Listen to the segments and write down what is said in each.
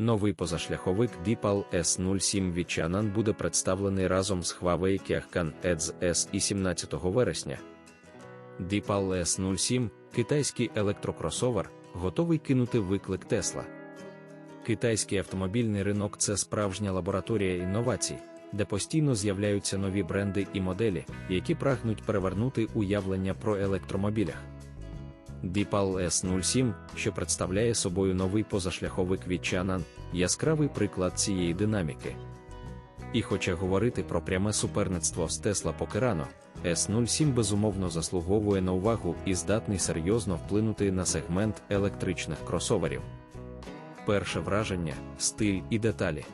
Новий позашляховик DeepAl S07 від Changan буде представлений разом з Huawei Kiakan Edge S і 17 вересня. DeepAl S07 китайський електрокросовер, готовий кинути виклик Тесла. Китайський автомобільний ринок це справжня лабораторія інновацій, де постійно з'являються нові бренди і моделі, які прагнуть перевернути уявлення про електромобілях. DeepAl S07, що представляє собою новий позашляховик від Changan, яскравий приклад цієї динаміки. І хоча говорити про пряме суперництво з Tesla поки рано, S07 безумовно заслуговує на увагу і здатний серйозно вплинути на сегмент електричних кросоверів. Перше враження, стиль і деталі.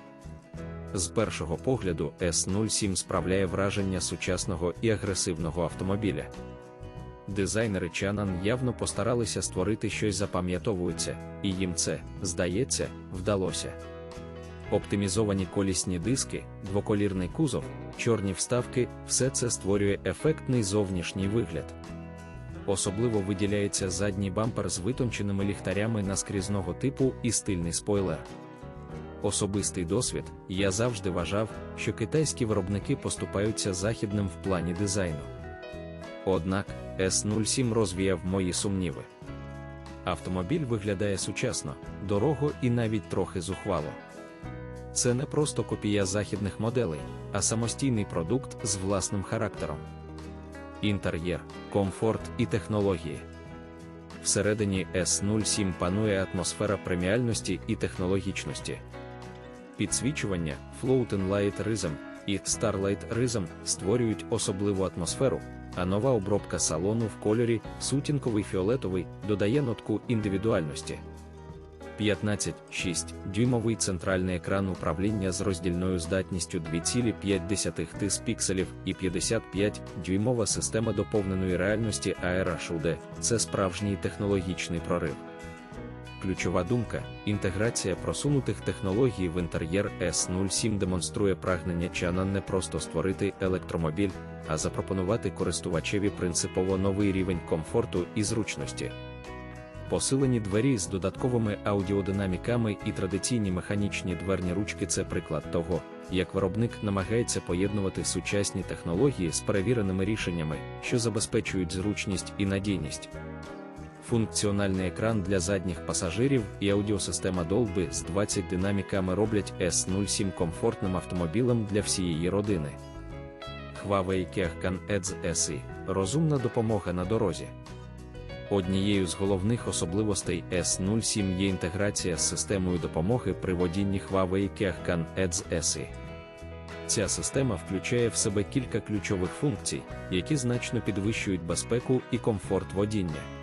З першого погляду S07 справляє враження сучасного і агресивного автомобіля. Дизайнери Changan явно постаралися створити щось запам'ятовується, і їм це, здається, вдалося. Оптимізовані колісні диски, двоколірний кузов, чорні вставки все це створює ефектний зовнішній вигляд. Особливо виділяється задній бампер з витонченими ліхтарями наскрізного типу і стильний спойлер. Особистий досвід я завжди вважав, що китайські виробники поступаються західним в плані дизайну. Однак S07 розвіяв мої сумніви. Автомобіль виглядає сучасно, дорого і навіть трохи зухвало. Це не просто копія західних моделей, а самостійний продукт з власним характером. Інтер'єр, комфорт і технології. Всередині S07 панує атмосфера преміальності і технологічності. Підсвічування, Floating Light Rhythm і Starlight Rhythm створюють особливу атмосферу, а нова обробка салону в кольорі сутінковий фіолетовий додає нотку індивідуальності. 15,6 дюймовий центральний екран управління з роздільною здатністю 2,5 тис пікселів і 55 дюймова система доповненої реальності AR це справжній технологічний прорив. Ключова думка інтеграція просунутих технологій в інтер'єр S07 демонструє прагнення Чана не просто створити електромобіль, а запропонувати користувачеві принципово новий рівень комфорту і зручності. Посилені двері з додатковими аудіодинаміками і традиційні механічні дверні ручки це приклад того, як виробник намагається поєднувати сучасні технології з перевіреними рішеннями, що забезпечують зручність і надійність. Функціональний екран для задніх пасажирів і аудіосистема Dolby з 20 динаміками роблять S07 комфортним автомобілем для всієї родини. Huawei Kiakan Edge SE – розумна допомога на дорозі. Однією з головних особливостей S07 є інтеграція з системою допомоги при водінні Huawei Kiakan Edge SE. Ця система включає в себе кілька ключових функцій, які значно підвищують безпеку і комфорт водіння.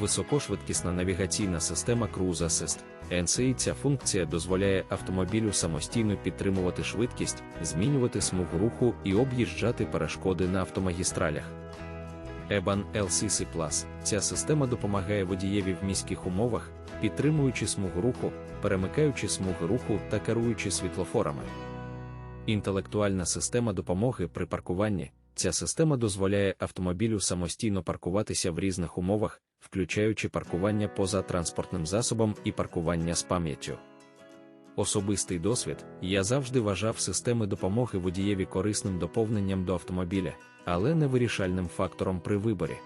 Високошвидкісна навігаційна система Cruise Assist NCI Ця функція дозволяє автомобілю самостійно підтримувати швидкість, змінювати смугу руху і об'їжджати перешкоди на автомагістралях. EBAN LCC Plus Ця система допомагає водієві в міських умовах, підтримуючи смугу руху, перемикаючи смуги руху та керуючи світлофорами. Інтелектуальна система допомоги при паркуванні. Ця система дозволяє автомобілю самостійно паркуватися в різних умовах, включаючи паркування поза транспортним засобом і паркування з пам'яттю. Особистий досвід я завжди вважав системи допомоги водієві корисним доповненням до автомобіля, але не вирішальним фактором при виборі.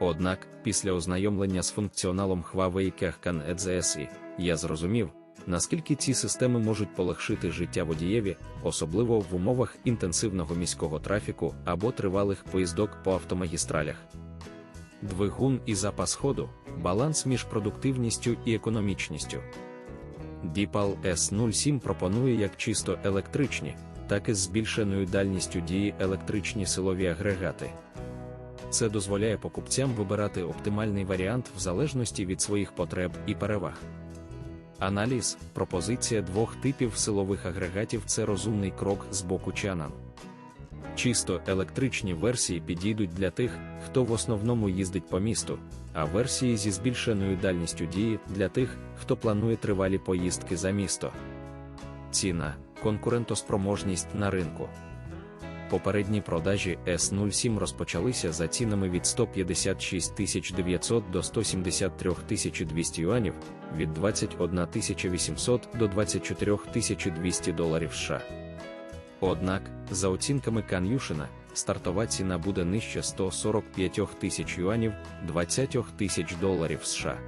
Однак, після ознайомлення з функціоналом Huawei Kiakan Edge я зрозумів, наскільки ці системи можуть полегшити життя водієві, особливо в умовах інтенсивного міського трафіку або тривалих поїздок по автомагістралях. Двигун і запас ходу баланс між продуктивністю і економічністю. DeepAl S07 пропонує як чисто електричні, так і з збільшеною дальністю дії електричні силові агрегати. Це дозволяє покупцям вибирати оптимальний варіант в залежності від своїх потреб і переваг. Аналіз, пропозиція двох типів силових агрегатів це розумний крок з боку Чанан. Чисто електричні версії підійдуть для тих, хто в основному їздить по місту, а версії зі збільшеною дальністю дії для тих, хто планує тривалі поїздки за місто. Ціна конкурентоспроможність на ринку. Попередні продажі S07 розпочалися за цінами від 156 900 до 173 200 юанів, від 21 800 до 24 200 доларів США. Однак, за оцінками Кан'юшина, стартова ціна буде нижче 145 тисяч юанів 20 тисяч доларів США.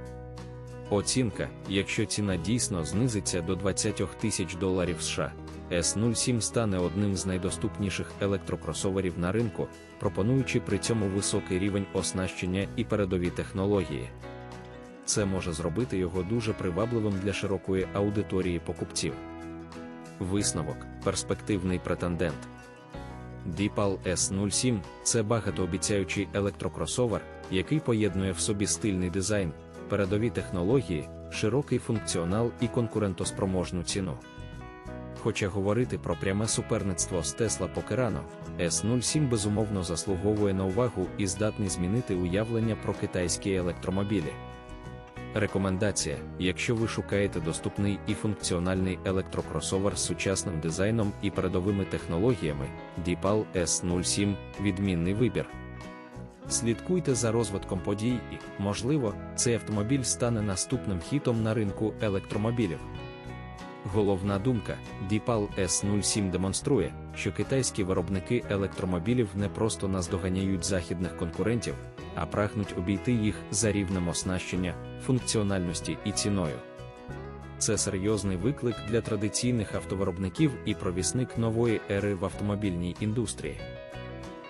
Оцінка, якщо ціна дійсно знизиться до 20 тисяч доларів США, S07 стане одним з найдоступніших електрокросоверів на ринку, пропонуючи при цьому високий рівень оснащення і передові технології. Це може зробити його дуже привабливим для широкої аудиторії покупців. Висновок перспективний претендент. Deepal S07 це багатообіцяючий електрокросовер, який поєднує в собі стильний дизайн, передові технології, широкий функціонал і конкурентоспроможну ціну. Хоча говорити про пряме суперництво з Tesla поки рано, S07 безумовно заслуговує на увагу і здатний змінити уявлення про китайські електромобілі. Рекомендація: якщо ви шукаєте доступний і функціональний електрокросовер з сучасним дизайном і передовими технологіями, Deepal S07 відмінний вибір. Слідкуйте за розвитком подій і, можливо, цей автомобіль стане наступним хітом на ринку електромобілів. Головна думка: Deepal S07 демонструє, що китайські виробники електромобілів не просто наздоганяють західних конкурентів, а прагнуть обійти їх за рівнем оснащення, функціональності і ціною. Це серйозний виклик для традиційних автовиробників і провісник нової ери в автомобільній індустрії.